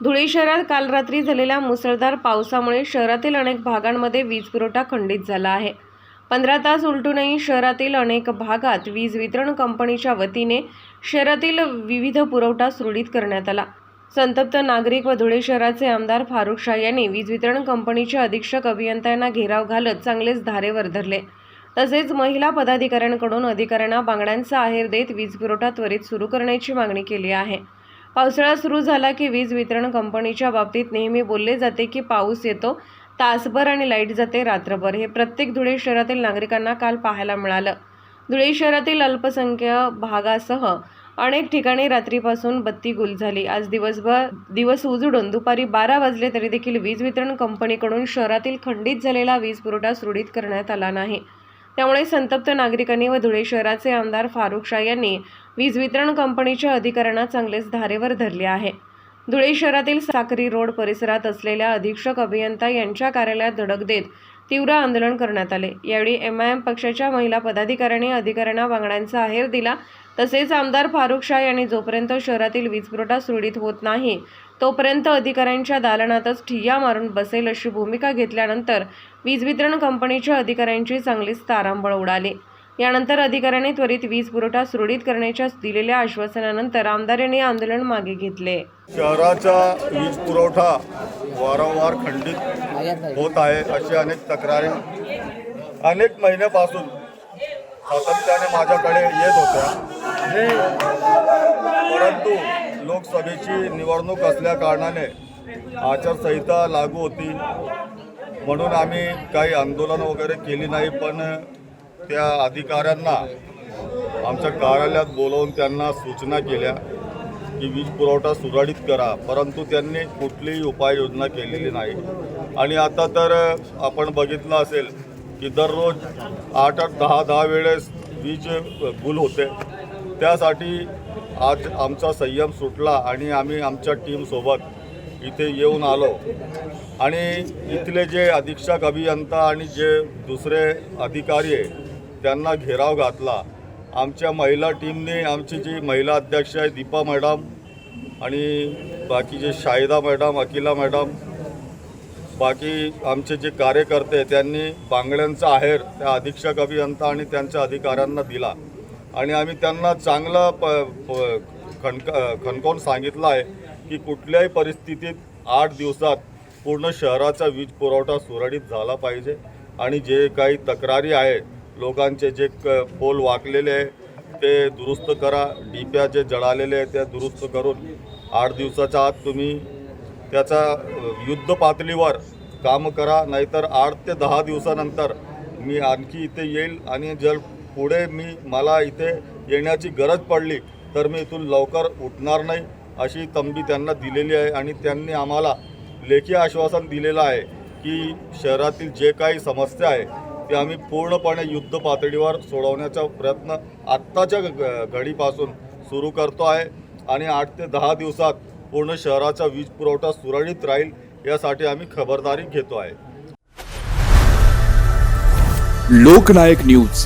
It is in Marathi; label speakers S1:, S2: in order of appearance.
S1: धुळे शहरात काल रात्री झालेल्या मुसळधार पावसामुळे शहरातील अनेक भागांमध्ये वीज पुरवठा खंडित झाला आहे. पंधरा तास उलटूनही शहरातील अनेक भागात वीज वितरण कंपनीच्या वतीने शहरातील विविध पुरवठा सुरळीत करण्यात आला. संतप्त नागरिक व धुळे शहराचे आमदार फारुख शाह यांनी वीज वितरण कंपनीच्या अधीक्षक अभियंत्यांना घेराव घालत चांगलेच धारेवर धरले. तसेच महिला पदाधिकाऱ्यांकडून अधिकाऱ्यांना बांगड्यांचा आहेर देत वीज पुरवठा त्वरित सुरू करण्याची मागणी केली आहे. पावसाळा सुरू झाला की वीज वितरण कंपनीच्या बाबतीत नेहमी बोलले जाते की पाऊस येतो तासभर आणि लाइट जाते रात्रभर. हे प्रत्येक धुळे शहरातील नागरिकांना काल पाहायला मिळालं. धुळे शहरातील अल्पसंख्य भागासह अनेक ठिकाणी रात्रीपासून बत्ती गुल झाली. आज दिवसभर दिवस उजडून दुपारी बारा वाजले तरी देखील वीज वितरण कंपनीकडून शहरातील खंडित झालेला वीज पुरवठा सुरळीत करण्यात आला नाही. त्यामुळे संतप्त नागरिकांनी व धुळे शहराचे आमदार फारुख शाह यांनी वीज वितरण कंपनीच्या अधिकाऱ्यांना चांगलेच धारेवर धरले आहे. धुळे शहरातील साक्री रोड परिसरात असलेल्या अधीक्षक अभियंता यांच्या कार्यालयात धडक देत तीव्र आंदोलन करण्यात आले. यावेळी एम आय एम पक्षाच्या महिला पदाधिकाऱ्यांनी अधिकाऱ्यांना बांगड्यांचा आहेर दिला. तसेच आमदार फारुख शाह यांनी जोपर्यंत शहरातील वीज पुरवठा सुरळीत होत नाही तोपर्यंत अधिकाऱ्यांच्या दालनातच ठिय्या मारून बसेल अशी भूमिका घेतल्यानंतर वीज वितरण कंपनीच्या अधिकाऱ्यांची चांगलीच तारांबळ उडाली. यानंतर अधिकाऱ्यांनी त्वरित वीज पुरवठा सुरळीत करण्याच्या दिलेल्या आश्वासनानंतर आमदार यांनी आंदोलन मागे घेतले.
S2: शहराचा वीज पुरवठा वारंवार खंडित होत आहे अशी अनेक तक्रारी अनेक महिन्यापासून सातत्याने माझ्याकडे येत होत्या. परंतु लोकसभेची निवडणूक असल्या कारणाने आचारसंहिता लागू होती. म्हणून आम्ही काही आंदोलन वगैरे केली नाही पण त्या अधिकाऱ्यांना आमच्या कार्यालयात बोलवून त्यांना सूचना केल्या की वीज पुरवठा सुरळीत करा परंतु त्यांनी कुठलीही उपाययोजना केलेली नाही. आणि आता तर आपण बघितलं असेल की दररोज आठ आठ दहा दहा वेळेस वीज गुल होते. त्यासाठी आज आमचा संयम सुटला आणि आम्ही आमच्या टीमसोबत इथे येऊन आलो. आणि इथले जे अधीक्षक अभियंता आणि जे दुसरे अधिकारी आहे त्यांना घेराव घातला. आमच्या महिला टीमने आमची जी महिला अध्यक्ष आहे दीपा मॅडम आणि बाकीचे शाहिदा मॅडम अकिला मॅडम बाकी आमचे जे कार्यकर्ते त्यांनी बांगड्यांचा आहेर त्या अधीक्षक अभियंता आणि त्यांच्या अधिकाऱ्यांना दिला. आणि आम्ही त्यांना चांगला प खणक खणकावून सांगितलं आहे की कुठल्याही परिस्थितीत आठ दिवसात पूर्ण शहराचा वीज पुरवठा सुरळीत झाला पाहिजे. आणि जे काही तक्रारी आहे लोकांचे जे क पोल वाकलेले आहे ते दुरुस्त करा. डीप्या जे जळालेले आहे त्या दुरुस्त करून आठ दिवसाच्या आत तुम्ही त्याचा युद्ध पातळीवर काम करा. नाहीतर आठ ते दहा दिवसानंतर मी आणखी इथे येईल आणि जर पुढे मी मला इथे येण्याची गरज पडली तर मी इथून लवकर उठणार नाही अशी तंबी त्यांना दिलेली आहे आणि त्यांनी आम्हाला लेखी आश्वासन दिलेलं आहे की शहरातील जे काही समस्या आहे ते आम्ही पूर्णपणे युद्ध पातळीवर सोडवण्याचा प्रयत्न आत्ताच्या ग- घडीपासून सुरू करतो आहे आणि आठ ते दहा दिवसात पूर्ण शहराचा वीज पुरवठा सुरळीत राहील यासाठी आम्ही खबरदारी घेतो आहे.
S3: लोकनायक न्यूज.